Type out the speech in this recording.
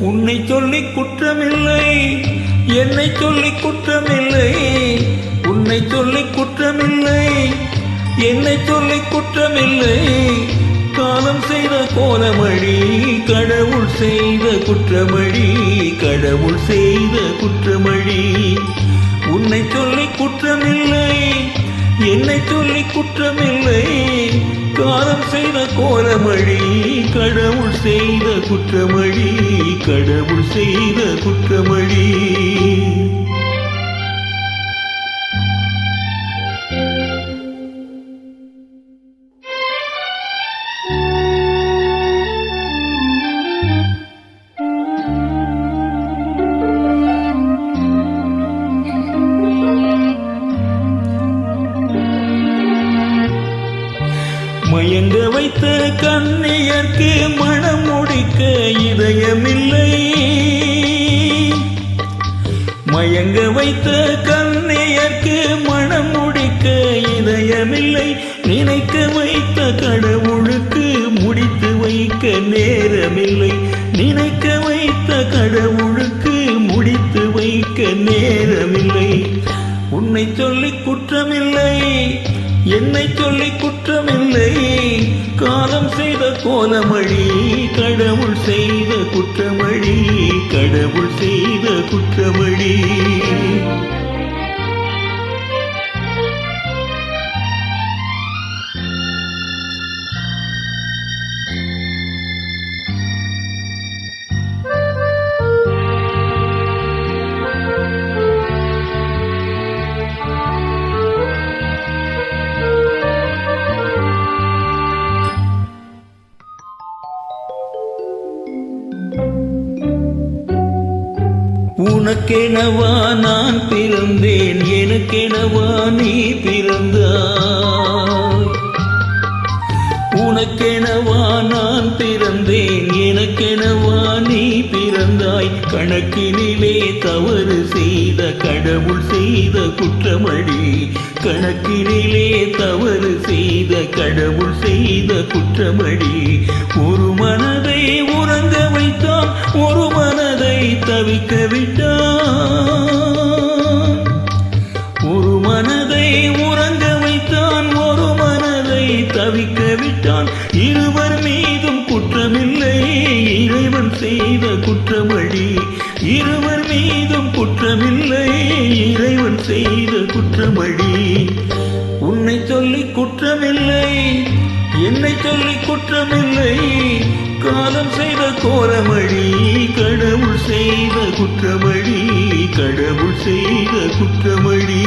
உன்னை சொல்லி குற்றமில்லை என்னை சொல்லி குற்றமில்லை உன்னை சொல்லி குற்றமில்லை என்னை சொல்லி குற்றமில்லை. காலம் செய்த கோலமழி கடவுள் செய்த குற்றமழி கடவுள் செய்த குற்றமழி உன்னை சொல்லி குற்றமில்லை என்னை சொல்லி குற்றமில்லை. காலம் செய்த கோலமழி கடவுள் செய்த குற்றமழி கடவுள் செய்த குற்றமழி மயங்க வைத்த கண்ணியர்க்கு மனம் முடிக்க இதயமில்லை. மயங்க வைத்த கண்ணியர்க்கு மனம் முடிக்க இதயமில்லை. நினைக்க வைத்த கடவுளுக்கு முடித்து வைக்க நேரமில்லை. நினைக்க வைத்த கடவுளுக்கு முடித்து வைக்க நேரமில்லை. உன்னை சொல்லி குற்றமில்லை. என்னை சொல்லி குற்றமில்லை. காலம் செய்த கோலமழி கடவுள் செய்த குற்றமழி கடவுள் செய்த குற்றமழி உனக்கெனவா நான் பிறந்தேன் எனக்கெனவா நீ பிறந்தாய்? உனக்கெனவா நான் பிறந்தேன் எனக்கெனவா நீ பிறந்தாய்? கணக்கினிலே தவறு செய்த கடவுள் செய்த குற்றமடி கணக்கினிலே தவறு செய்த கடவுள் செய்த குற்றமடி வைக்க விட்டான் ஒரு மனதை உறங்க வைத்தான் ஒரு மனதை தவிக்க விட்டான் இருவர் மீதும் குற்றமில்லை இறைவன் செய்த குற்றமடி. இருவர் மீதும் குற்றமில்லை இறைவன் செய்த குற்றமடி. உன்னை சொல்லி குற்றமில்லை என்னை சொல்லி குற்றமில்லை காலம் செய்த கோரமழி கடவுள் குற்றமடி கடவுள் செய்த குற்றமடி.